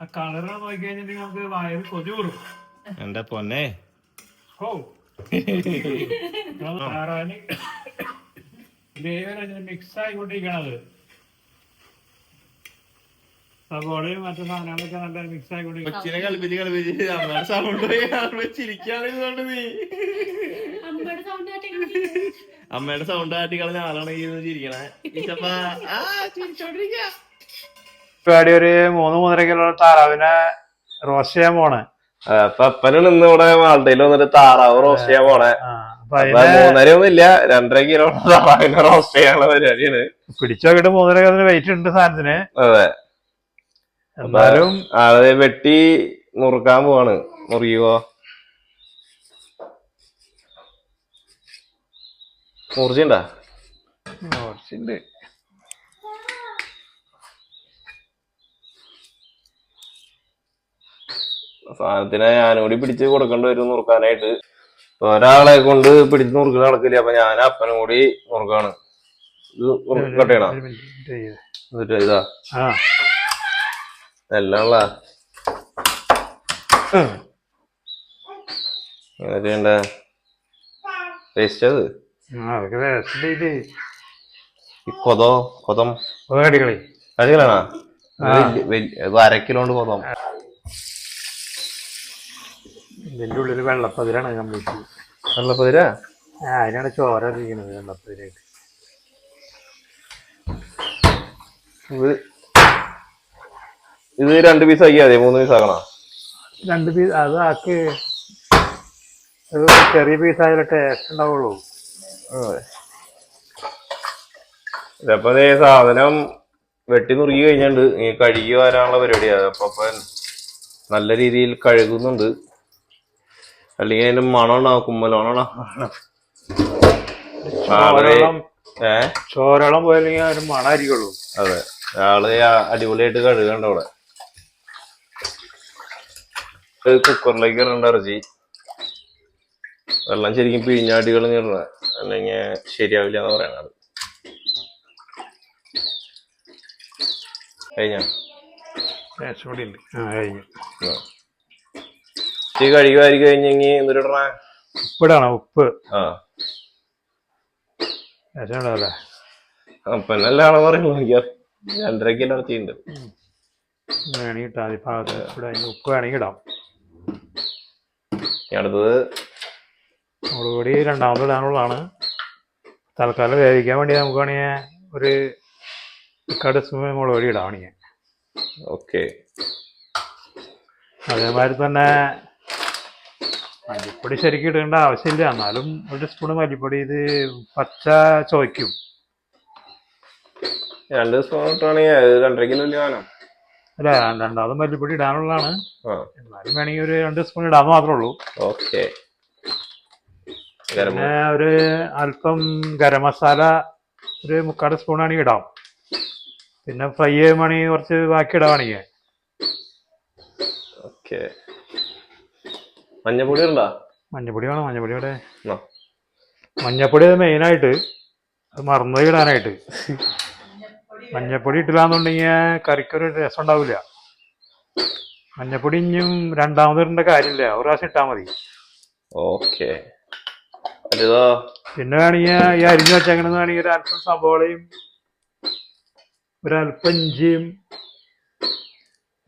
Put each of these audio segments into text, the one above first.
ആ കളറ് നോക്കി കഴിഞ്ഞിട്ടുണ്ടെങ്കിൽ നമുക്ക് വയറ് കൊതി കൂടും. എന്റെ പൊന്നെ. ഓ താറാന് മിക്സ് ആയിക്കൊണ്ടിരിക്കണത്. സബോളയും മറ്റു സാധനങ്ങളൊക്കെ നല്ല മിക്സ് ആയിക്കൊണ്ടിരിക്കും കൊച്ചിനെ കളിപ്പിച്ച് കളിപ്പിച്ച് അമ്മയുടെ സൗണ്ട് പോയി. ചിരിക്കാണ് നീ. അമ്മയുടെ സൗണ്ട് ആട്ടി കളഞ്ഞ ആളാണ് ഈ ചിരിക്കണേ. ചിരിച്ചോണ്ടിരിക്ക. പരിപാടി ഒരു മൂന്ന് മൂന്നര കിലോ താറാവിനെ റോസ്റ്റ് ചെയ്യാൻ പോണേ. അപ്പൊ അപ്പനാണ് ഇന്ന് ഇവിടെ മാൾട്ടയിൽ വന്നിട്ട് താറാവ് റോസ്റ്റ് ചെയ്യാൻ പോണേ. മൂന്നര രണ്ടര കിലോ താറാവിനെ റോസ്റ്റ് ചെയ്യാനുള്ള പരിപാടിയാണ്. പിടിച്ചു നോക്കിട്ട് മൂന്നര കിലോ വെയിറ്റ് ഉണ്ട് സാധനത്തിന്. അതെ. എന്നാലും അത് വെട്ടി നുറുക്കാൻ പോവാണ്. മുറിയുവോ മുറിച്ചുണ്ടാ കുറച്ചുണ്ട് സാധനത്തിനെ ഞാനും കൂടി പിടിച്ച് കൊടുക്കേണ്ടി വരും നുറുക്കാനായിട്ട്. ഒരാളെ കൊണ്ട് പിടിച്ച് നുറുക്കൽ നടക്കില്ല അപ്പൊ ഞാൻ അപ്പനും കൂടി നുറുക്കാണ്. ഇത് ചെയ്യ്. എന്നിട്ട് ഇതാ. എല്ലാം അത് ഈ കൊതോ കൊതം? അടികളി അടികളാണോ അരക്കിലോണ്ട് കൊതം. ഉള്ളിൽ വെള്ളപ്പതിരാണ് കംപ്ലീറ്റ് വെള്ളപ്പതിര? ആ അതിനാണ് ചോര ഇരിക്കുന്നത് വെള്ളപ്പതിരായിട്ട്. ഇത് ഇത് രണ്ട് പീസ് ആക്കിയാ മൂന്ന് പീസ് ആക്കണോ? രണ്ട് പീസ് അത് ആക്കി അത് ചെറിയ പീസ് ആയാലും ടേസ്റ്റ് ഉണ്ടാവുള്ളൂ. ഇതപ്പോ സാധനം വെട്ടി നുറുക്കി കഴിഞ്ഞിട്ടുണ്ട്. ഈ കഴുകി വരാനുള്ള പരിപാടിയാണ് അപ്പൊ നല്ല രീതിയിൽ കഴുകുന്നുണ്ട്. അല്ലെങ്കിൽ അതിന്റെ മണം ഉണ്ടാവും ചോരളം ഏ? പോയാലെങ്കിൽ അതിന് മണമായിരിക്കുള്ളൂ അതെ. ആൾ അടിപൊളിയായിട്ട് കഴുകണ്ട അവിടെ. കുക്കറിലേക്ക് ഇടണ്ട ഇറച്ചി. വെള്ളം ശരിക്കും പിഴിഞ്ഞാടികൾ ഇടണ അല്ലെങ്കിൽ ശരിയാവില്ല എന്ന് പറയണത് കഴിഞ്ഞ? ഉണ്ട് ആ കഴിഞ്ഞു. ഈ കഴുകി കഴിഞ്ഞെങ്കിൽ കഴിഞ്ഞെങ്കി ഉപ്പിടണം? ഉപ്പ്. ആ. ടേസ്റ്റ് ഉണ്ടാവല്ലേ അപ്പൊ നല്ലതാണോ പറയുള്ളൂ എനിക്കറിയാം രണ്ടര കിലോ ഇറച്ചിയുണ്ട് വേണമെങ്കിൽ ഇട്ടാൽ മതി. പാകത്തിന് ഇവിടെ ഉപ്പ് വേണമെങ്കിൽ ഇടാം. അടുത്തത്. രണ്ടാമത് ഇടാനുള്ളതാണ്. തൽക്കാലം വേവിക്കാൻ വേണ്ടി നമുക്ക് വേണമെങ്കിൽ ഒരു കട സ്പൂൺ മുളക് പൊടി ഇടാം വേണമെങ്കിൽ. ഓക്കെ. അതേമാതിരി തന്നെ മല്ലിപ്പൊടി ശരിക്കും ഇടേണ്ട ആവശ്യമില്ല. എന്നാലും ഒരു സ്പൂൺ മല്ലിപ്പൊടി ഇത് പച്ച ചോയ്ക്കും. രണ്ട് സ്പൂൺ ഇട്ടാണെങ്കിൽ രണ്ടര കിലോ അല്ല രണ്ടാമത് മല്ലിപ്പൊടി ഇടാനുള്ളതാണ്. എന്നാലും വേണമെങ്കിൽ ഒരു രണ്ട് സ്പൂൺ ഇടാൻ മാത്രമേ ഉള്ളൂ. ഓക്കെ. പിന്നെ ഒരു അല്പം ഗരം മസാല ഒരു മുക്കാട് സ്പൂൺ ആണെങ്കിൽ ഇടാം. പിന്നെ ഫ്രൈ ചെയ്യുവാണെങ്കിൽ കുറച്ച് ബാക്കി ഇടാവാണെങ്കിൽ ഓക്കെ. മഞ്ഞപ്പൊടി ഉണ്ടോ? മഞ്ഞപ്പൊടി വേണം മഞ്ഞപ്പൊടി ഇവിടെ. മഞ്ഞപ്പൊടി മെയിനായിട്ട് അത് മറന്നു ഇടാനായിട്ട്. മഞ്ഞപ്പൊടി ഇട്ടില്ലാന്നുണ്ടെങ്കിൽ കറിക്കൊരു രസം ഉണ്ടാവില്ല മഞ്ഞപ്പൊടി ഇനിയും രണ്ടാമത് ഇടേണ്ട കാര്യമില്ല. ഒരു പ്രാവശ്യം ഇട്ടാൽ മതി. ഓക്കെ. പിന്നെ വേണമെങ്കിൽ ഈ അരിഞ്ഞു വെച്ചേക്കണെന്ന് വേണമെങ്കിൽ ഒരു അല്പം സബോളയും ഒരല്പം ഇഞ്ചിയും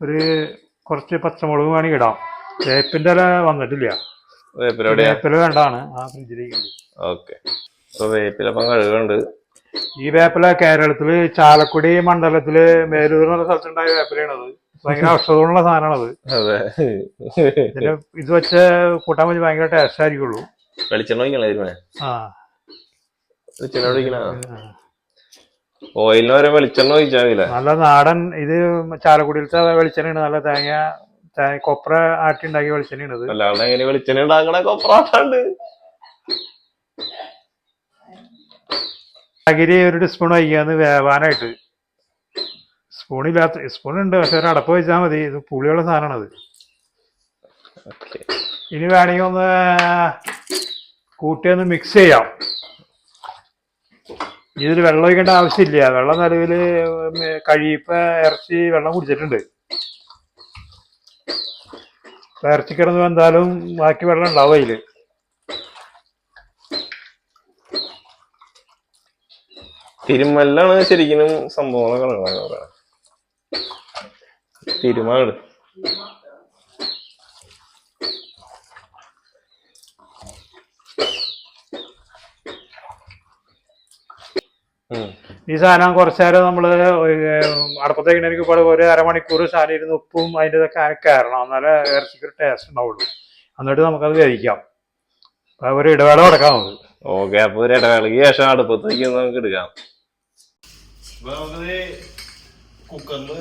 ഒരു കുറച്ച് പച്ചമുളകും വേണമെങ്കിൽ ഇടാം. വേപ്പിന്റെ ഇല വന്നിട്ടില്ല. വേപ്പില വേണ്ടാണ് ആ ഫ്രിഡ്ജിലേക്ക് ഓക്കെ. ഇപ്പൊ കഴുകുന്നുണ്ട്. ഈ വേപ്പില കേരളത്തിൽ ചാലക്കുടി മണ്ഡലത്തിൽ മേലൂർ എന്ന സ്ഥലത്തുണ്ടായ വേപ്പിലയാണത് ഭയങ്കര ഔഷധമുള്ള സാധനമാണത് പിന്നെ ഇത് വെച്ച് കൂട്ടാൻ വെച്ച് ഭയങ്കര ടേസ്റ്റ് ആയിരിക്കുള്ളൂ. വെളിച്ചെണ്ണ ഒഴിക്കണേ ആ. വെളിച്ചെണ്ണ ഒഴിക്കണ? ഓയിലിന് വരെ വെളിച്ചെണ്ണ ഒഴിച്ചാൽ മതിയില്ലേ? നല്ല നാടൻ ഇത് ചാലക്കുടിയിലത്തെ വെളിച്ചെണ്ണയാണ് നല്ല തേങ്ങ കൊപ്ര ആട്ടി ഉണ്ടാക്കിയ വെളിച്ചെണ്ണയാണ് അല്ലാതെ എങ്ങനെ വെളിച്ചെണ്ണ ഉണ്ടാക്കണ? കൊപ്രാട്ടുണ്ട് ചകിരി ഒരു സ്പൂൺ വയ്ക്കാന്ന് വേവാനായിട്ട്. സ്പൂണില്ലാത്ത സ്പൂൺ ഉണ്ട് പക്ഷെ ഒരു അടപ്പ് വെച്ചാൽ മതി. ഇത് പുളിയുള്ള സാധനമാണ് അത് ഇനി വേണമെങ്കിൽ ഒന്ന് കൂട്ടി ഒന്ന് മിക്സ് ചെയ്യാം. ഇതിൽ വെള്ളം ഒഴിക്കേണ്ട ആവശ്യമില്ല. വെള്ളം നിലവിൽ കഴിയിപ്പ ഇറച്ചി വെള്ളം കുടിച്ചിട്ടുണ്ട്. ഇറച്ചി കിടന്ന് വന്നാലും ബാക്കി വെള്ളം ഉണ്ടാവും തിരുമല്ലാണ് ശരിക്കും സംഭവങ്ങളൊക്കെ തിരുമാണ് ഈ സാധനം കുറച്ചു നേരം നമ്മൾ അടുപ്പത്തേക്ക് എനിക്ക് ഇപ്പോൾ ഒരു അരമണിക്കൂർ സാധനം ഇരുന്ന് ഉപ്പും അതിന്റെ ഇതൊക്കെ കയറണം എന്നാലേ ഇറച്ചിക്ക് ഒരു ടേസ്റ്റ് ഉണ്ടാവുള്ളൂ. എന്നിട്ട് നമുക്കത് കഴിക്കാം. ഒരു ഇടവേള കൊടുക്കാം നമുക്ക്. ഓക്കെ അപ്പൊ ഒരു ഇടവേളയ്ക്ക് ശേഷം അടുപ്പത്തേക്ക് നമുക്ക് എടുക്കാം. ഇപ്പൊ എന്താ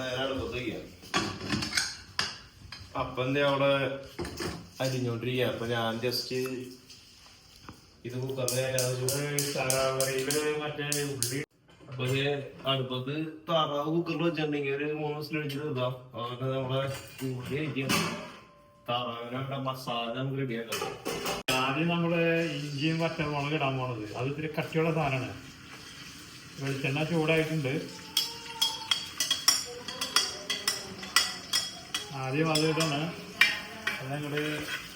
നേരെ അടുപ്പത്തേക്ക്. അവിടെ അരിഞ്ഞോണ്ടിരിക്കുക അപ്പൊ ഞാൻ ജസ്റ്റ് ഇത് നമ്മളെ ആദ്യം നമ്മൾ ഇഞ്ചിയും പച്ചമുളക് ഇടാൻ പോണത്. അത് ഇത്തിരി കട്ടിയുള്ള സാധനമാണ്. വെളിച്ചെണ്ണ ചൂടായിട്ടുണ്ട്. ആദ്യം അത് ഇടണം. അതങ്ങോട്ട്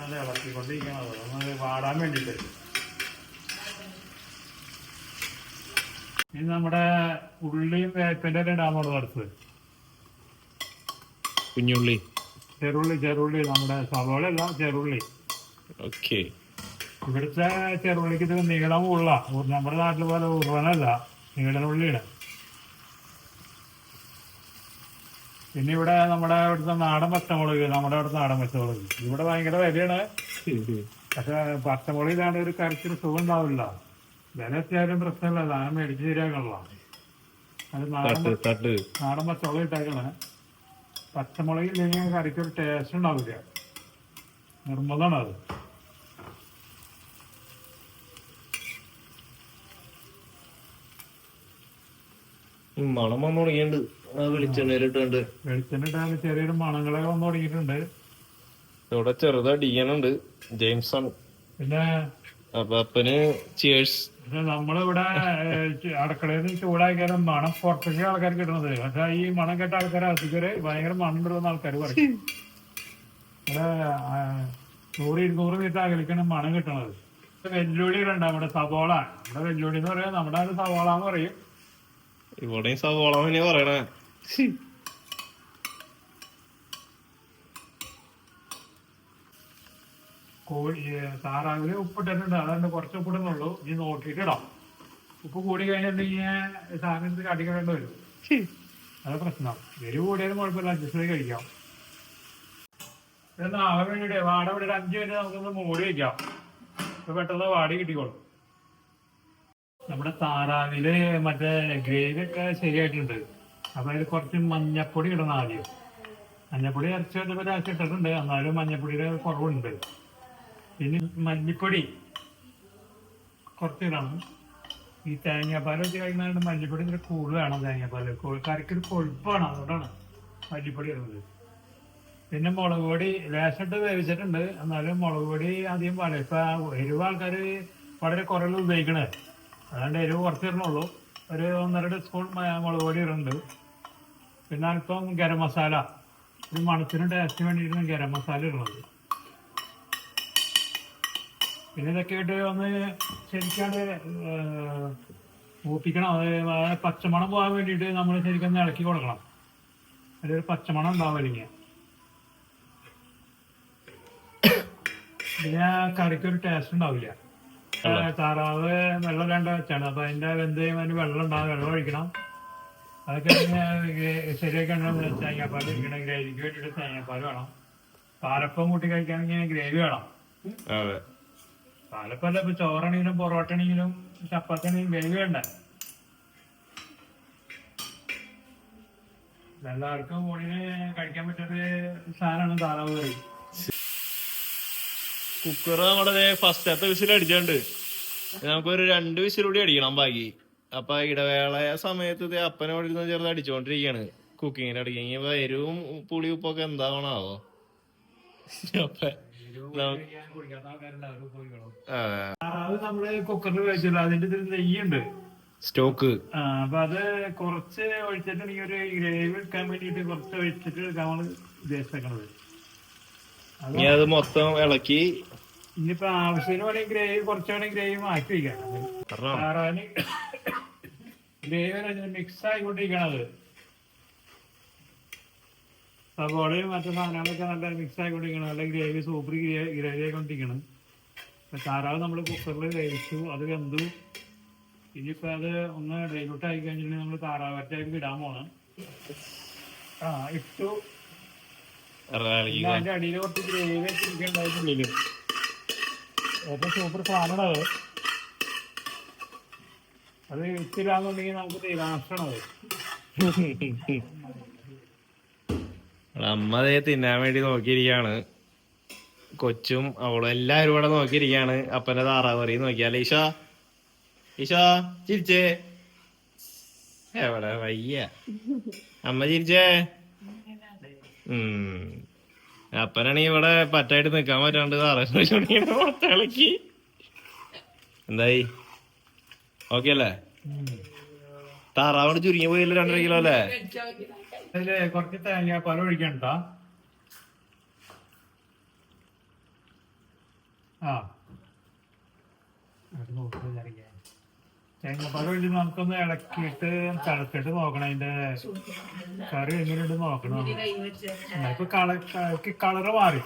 നല്ല ഇളക്കിക്കൊണ്ടിരിക്കണത്. അതൊന്ന് വാടാൻ വേണ്ടിയിട്ട് ഇനി നമ്മുടെ ഉള്ളിയും വേപ്പിന്റെ ഇടാൻ പോണത് അടുത്ത്. കുഞ്ഞുള്ളി. ചെറുള്ളി ചെറുള്ളി നമ്മുടെ സവോള അല്ല ചെറുള്ളി. ഓക്കെ. ഇവിടുത്തെ ചെറുള്ളിക്ക് ഇത് നീളം ഉള്ള നമ്മുടെ നാട്ടിൽ പോലെ ഉറവനല്ല നീളനുള്ളിയാണ് പിന്നെ ഇവിടെ നമ്മുടെ ഇവിടുത്തെ നാടൻ പച്ചമുളക് നമ്മുടെ അവിടുത്തെ നാടൻ പച്ചമുളക്. ഇവിടെ ഭയങ്കര വിലയാണ്. പക്ഷെ പച്ചമുളകിലാണ് ഒരു കറിച്ചിന് സുഖം ഉണ്ടാവില്ല വില എത്തിയാലും പ്രശ്നമില്ല. സാധനം മേടിച്ച് ശരിയാക്കണല്ലോ അത് നാടൻ പച്ചമുളക് ഇട്ടേക്കണേ. പച്ചമുളക് ഇല്ലെങ്കിൽ കറിക്കൊരു ടേസ്റ്റ് ഉണ്ടാവില്ല. നിർമ്മതാണ് അത്. മണം വന്നു തുടങ്ങിയുണ്ട് വെളിച്ചെണ്ണയിലിട്ടുണ്ട്. വെളിച്ചെണ്ണ ഇട്ടാൽ ചെറിയൊരു മണങ്ങളൊക്കെ വന്നു തുടങ്ങിയിട്ടുണ്ട്. ഇവിടെ ചെറുതടിയനുണ്ട് ജെയിംസൺ പിന്നെ? അപ്പൊ അപ്പന് ചേഴ്സ് പക്ഷെ നമ്മളിവിടെ അടുക്കളയിൽ നിന്ന് ചൂടാക്കിയാലും മണം പുറത്തേക്ക് ആൾക്കാർ കിട്ടുന്നത്. പക്ഷെ ഈ മണം കേട്ട ആൾക്കാർ അധികം ഭയങ്കര മണം ഉണ്ടെന്ന് ആൾക്കാർ പറയും ഇവിടെ നൂറ് ഇരുന്നൂറ് മീറ്റർ അകലിക്കാണ് മണം കിട്ടണത്. വെല്ലുവിളികളുണ്ട് നമ്മുടെ സവോള. ഇവിടെ വെല്ലുവിളി എന്ന് പറയാം നമ്മുടെ സവോള എന്ന് പറയും. ഇവിടെയും സവോള തന്നെയാ പറയണേ. കോഴി താറാവിൽ ഉപ്പിട്ടിട്ടുണ്ട് അതാണ് കുറച്ച് ഉപ്പിടുന്നുള്ളൂ ഇനി നോക്കിയിട്ട് ഇടാം. ഉപ്പ് കൂടി കഴിഞ്ഞിട്ടുണ്ടെങ്കിൽ സാധനത്തിന് അടിക്കേണ്ടി വരും. അത് പ്രശ്നം. എരിവ് കൂടിയാലും കുഴപ്പമില്ല. അഡ്ജസ്റ്റ് ചെയ്ത് കഴിക്കാം. എന്നാ അവൻ വേണ്ടിയിട്ട് വാട ഇവിടെ ഒരു അഞ്ച് മിനിറ്റ് നമുക്കൊന്ന് മൂടി വയ്ക്കാം. ഇപ്പൊ പെട്ടെന്ന് വാടി കിട്ടിക്കോളും. നമ്മുടെ താറാവിൽ മറ്റേ ഗ്രേവി ഒക്കെ ശരിയായിട്ടുണ്ട്. അപ്പൊ അതിൽ കുറച്ച് മഞ്ഞപ്പൊടി ഇടണം ആദ്യം. മഞ്ഞപ്പൊടി ഇറച്ചി വെച്ചപ്പോൾ രാശി ഇട്ടിട്ടുണ്ട്. എന്നാലും മഞ്ഞപ്പൊടിയുടെ കുറവുണ്ട്. പിന്നെ മല്ലിപ്പൊടി കുറച്ച് ഇടണം ഈ തേങ്ങാപ്പാൽ വെച്ച് കഴിക്കുന്നതുകൊണ്ട് മല്ലിപ്പൊടി ഇത്തിരി വേണം തേങ്ങാപ്പാൽ. കറിക്ക് ഒരു കൊഴുപ്പാണ്. അതുകൊണ്ടാണ് മല്ലിപ്പൊടി ഇടുന്നത്. പിന്നെ മുളക് പൊടി ലേശിട്ട് വേവിച്ചിട്ടുണ്ട്. എന്നാലും മുളക് പൊടി അധികം പാടില്ല ഇപ്പൊ എരിവ് ആൾക്കാർ വളരെ കുറവ് ഉപയോഗിക്കണേ. അതുകൊണ്ട് എരിവ് കുറച്ച് ഇടണുള്ളൂ. ഒരു ഒന്നര ടീസ്പൂൺ മ- മുളക് പൊടി ഇടുന്നുണ്ട്. പിന്നെ അല്പം ഗരം മസാല. ഒരു മണത്തിന് ടേസ്റ്റിന് വേണ്ടിയിരുന്ന ഗരം മസാല ഇടുന്നത് പിന്നെ ഇതൊക്കെ ഇട്ട് ഒന്ന് ശരിക്കാണ്ട് മൂപ്പിക്കണം. അത് പച്ചമണം പോകാൻ വേണ്ടിയിട്ട് നമ്മൾ ശരിക്കും ഇളക്കി കൊടുക്കണം. അതിലൊരു പച്ചമണം ഉണ്ടാവില്ല പിന്നെ ആ കറിക്ക് ഒരു ടേസ്റ്റ് ഉണ്ടാവില്ല താറാവ് വെള്ളം ഇല്ലാണ്ട് വെച്ചാണ്. അപ്പൊ അതിന്റെ വെന്ത് അതിന് വെള്ളം ഉണ്ടാവും. വെള്ളം ഒഴിക്കണം. അതൊക്കെ പിന്നെ ശരിയാക്കണം തേങ്ങാപ്പാൽ ഒഴിക്കണം ഗ്രേവിക്ക് വേണ്ടിയിട്ട് തേങ്ങാപ്പാൽ വേണം. പാലപ്പം കൂട്ടി കഴിക്കുകയാണെങ്കിൽ ഗ്രേവി വേണം. അതെ. പാലപ്പല്ല ഇപ്പൊ ചോറാണെങ്കിലും പൊറോട്ട ആണെങ്കിലും ചപ്പാത്തി ആണെങ്കിലും ഗ്രേവി വേണ്ട. എല്ലാവർക്കും ഊണിന് കഴിക്കാൻ പറ്റുന്ന സാധനമാണ് താറാവ് കറി. കുക്കർ നമ്മുടെ ഫസ്റ്റത്തെ വിസിൽ അടിച്ചിട്ടുണ്ട് നമുക്കൊരു രണ്ട് വിസിൽ കൂടി അടിക്കണം ബാക്കി. അപ്പൊ ഇടവേള സമയത്ത് ഇത് അപ്പനോട് ഇരുന്ന് ചേർത്ത് അടിച്ചോണ്ടിരിക്കാണ് കുക്കിങ്ങിന് അടിക്കുക ഇനിയിപ്പോ എരിവും പുളി ഉപ്പൊക്കെ എന്താവണാവോ? അപ്പൊ നമ്മൾ കുക്കറിൽ വെച്ചില്ല അതിന്റെ ഇതിൽ നെയ്യുണ്ട്. സ്റ്റോക്ക് അപ്പൊ അത് കുറച്ച് ഒഴിച്ചിട്ട് എനിക്ക് ഒരു ഗ്രേവി എടുക്കാൻ വേണ്ടിട്ട് കുറച്ച് ഒഴിച്ചിട്ട് നമ്മൾ ഉദ്ദേശിക്കുന്നത് ഇനി അത് മൊത്തം ഇളക്കി. ഇനിയിപ്പോ ആവശ്യത്തിന് വേണമെങ്കിൽ ഗ്രേവി കുറച്ച് വേണമെങ്കിൽ ഗ്രേവി മാറ്റി വയ്ക്കാം. ഗ്രേവി മിക്സ് ആയിക്കൊണ്ടിരിക്കണത്. സവോളയും മറ്റു സാധനങ്ങളൊക്കെ നല്ല മിക്സ് ആയിക്കൊണ്ടിരിക്കണം നല്ല ഗ്രേവി സൂപ്പർ ഗ്രേവി ആയിക്കൊണ്ടിരിക്കണം. താറാവ് നമ്മൾ കുക്കറിൽ വേവിച്ചു. അത് വെന്തു. ഇനിയിപ്പോൾ അത് ഒന്ന് ഡൈലൂട്ട് ആയി കഴിഞ്ഞിട്ടുണ്ടെങ്കിൽ നമ്മൾ താറാവറ്റായിട്ട് ഇടാൻ പോണം. ആ ഇട്ടു. അതിന്റെ അടിയിൽ കുറച്ച് ഗ്രേവി ഒക്കെ ഇരിക്കണ്ടായിട്ടുള്ളിൽ ഏറ്റവും സൂപ്പർ സാധനമാണ് അത് വിത്തില്ലാന്നുണ്ടെങ്കിൽ നമുക്ക് തീരാഷ്ടമാണ് അമ്മ അതേ തിന്നാൻ വേണ്ടി നോക്കിയിരിക്കാണ് കൊച്ചും അവളും എല്ലാരും ഇവിടെ നോക്കിയിരിക്കാണ് അപ്പന്റെ താറാവ് പറയും നോക്കിയാലേ ഈശോ. ഈശോ ചിരിച്ചേ. എവിടെ വയ്യ. അമ്മ ചിരിച്ചേ. ഉം. അപ്പനാണെങ്കിൽ ഇവിടെ പറ്റായിട്ട് നിക്കാൻ പറ്റാണ്ട് താറാവ് എന്തായി? ഓക്കെ അല്ലേ? താറാവിന് ചുരുങ്ങി പോയില്ല രണ്ടര കിലോ അല്ലേ? അതിൽ കുറച്ച് പല ഒഴിക്കണ്ടോ ആ. തേങ്ങാപ്പാൽ ഒഴിച്ച് നമുക്കൊന്ന് ഇളക്കിയിട്ട് തിളച്ചിട്ട് നോക്കണം അതിന്റെ കറി എങ്ങനെയുണ്ട് നോക്കണം. ഇപ്പൊ കളർ കളറ് മാറി.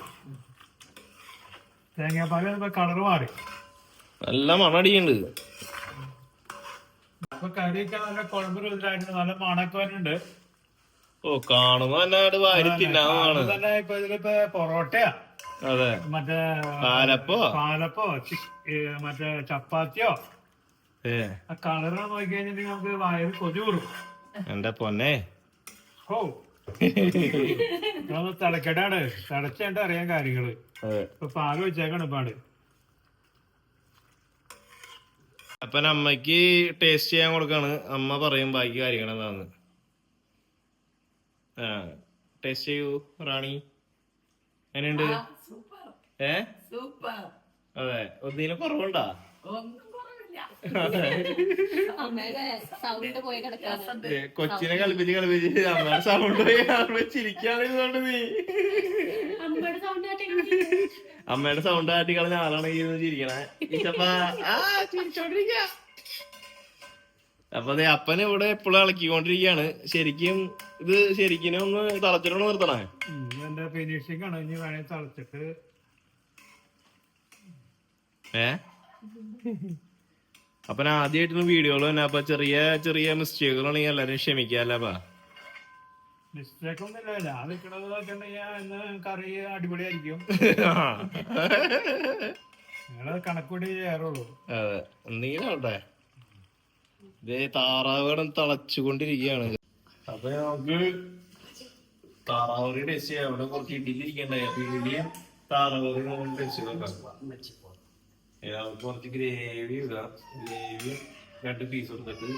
തേങ്ങാപ്പാൽ കളറ് മാറി. നല്ല മണടിയുണ്ട് കറിയൊക്കെ നല്ല കുഴമ്പ് ഓ കാണുമ്പോ തന്നെ വാരി തിന്നാവുന്നതാണ് തന്നെ ഇപ്പൊ ഇതിലിപ്പോ പൊറോട്ടയാ. അതെ. മറ്റേ പാലപ്പോ? പാലപ്പോ മറ്റേ ചപ്പാത്തിയോ? ഏ. ആ കളറ് നോക്കി കഴിഞ്ഞിട്ടുണ്ടെങ്കിൽ നമുക്ക് വായന കൊതി കൂറും എന്റെ പൊന്നെ. ഓ ഒന്ന് തിളക്കട്ടാണ് അറിയാൻ കാര്യങ്ങൾ. ഇപ്പൊ പാൽ വെച്ചേക്കാണ് ഇപ്പാട് അപ്പൊ അമ്മയ്ക്ക് ടേസ്റ്റ് ചെയ്യാൻ കൊടുക്കാണ്. അമ്മ പറയും ബാക്കി കാര്യങ്ങൾ എന്താന്ന്. ആ ടേസ്റ്റ് ചെയ്യൂ റാണി. എങ്ങനെയുണ്ട്? ഏ? സൂപ്പർ അതെ ഒന്നിനും കുറവുണ്ടാ? കൊച്ചിനെ കളിപ്പിച്ച് കളിപ്പിച്ച് അമ്മയുടെ സൗണ്ട് പോയി. ചിരിക്കാണിരുന്നോണ്ട് നീ. അമ്മയുടെ സൗണ്ട് ആട്ടി കളഞ്ഞ ആളാണ് ഈ ചിരിക്കണേ. ചിരിച്ചോണ്ടിരിക്ക. അപ്പൊ അതെ അപ്പൻ ഇവിടെ എപ്പോഴും ഇളക്കിക്കൊണ്ടിരിക്കയാണ് ശരിക്കും ഇത് ശരിക്കും ഒന്ന് തളച്ചിട്ടോണ്ട് നിർത്തണേ. എന്റെ ഫിനിഷിംഗ് ആണ് ഇനി വേണേ തളച്ചിട്ട്. ഏ? അപ്പൻ ആദ്യമായിട്ടൊന്ന് വീഡിയോകൾ തന്നെ. അപ്പൊ ചെറിയ ചെറിയ മിസ്റ്റേക്കുകളാണെങ്കിൽ എല്ലാരും ക്ഷമിക്കാല്ലപ്പാ മിസ്റ്റേക്ക് ഒന്നുമില്ല ഞാൻ കറി അടിപൊളിയായിരിക്കും. നിങ്ങൾ കണക്കൂടി ചെയ്യാറുള്ളൂ. അതെ എന്തെങ്കിലും ആവട്ടെ ഇതേ താറാവുകളും തളച്ചുകൊണ്ടിരിക്കുകയാണ്. അപ്പൊ നമുക്ക് താറാവറി ടേസ്റ്റ് ചെയ്യാം. ഇവിടെ കുറച്ച് ഇടിയിലിരിക്കണ്ടായി അപ്പൊ ഇടിയും താറാവറി നമുക്ക് ടേസ്റ്റ് നമുക്ക് കുറച്ച് ഗ്രേവി ഇടാം. ഗ്രേവി രണ്ട് പീസ് എടുത്തിട്ട്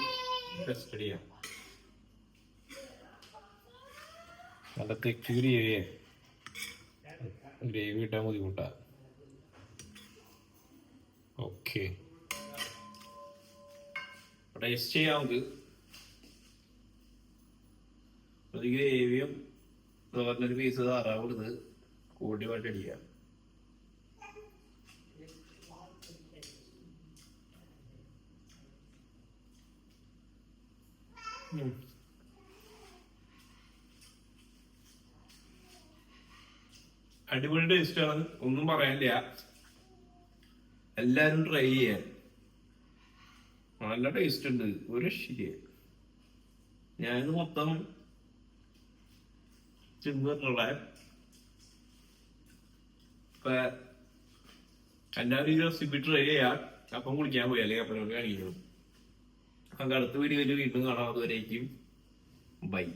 ടെസ്റ്റ് ചെയ്യാം. നല്ല തെക്ക് ചെയ്യേ. ഗ്രേവി ഇട്ടാൽ മതി കൂട്ടാ. ഓക്കെ. ടേസ്റ്റ് ചെയ്യാം നമുക്ക്. ഒരു ഗ്രേവിയും പറഞ്ഞൊരു പീസ് താറാവ് എടുത്ത് കൂട്ടി വട്ടടിക്കാം അടിപൊളി ആണ്. ഒന്നും പറയാനില്ല. എല്ലാരും ട്രൈ ചെയ്യാൻ നല്ല ടേസ്റ്റ് ഉണ്ട്. ഒരു രക്ഷയില്ല ഞാനിത് മൊത്തം ചെന്നിട്ടുള്ള ഇപ്പൊ എല്ലാവരും ട്രൈ ചെയ്യാം. അപ്പം കുളിക്കാൻ പോയി. അല്ലെങ്കിൽ അപ്പം കഴിക്കണം നമുക്ക് അടുത്ത വീഡിയോയിൽ വീണ്ടും കാണാം. അതുവരേക്കും. ബൈ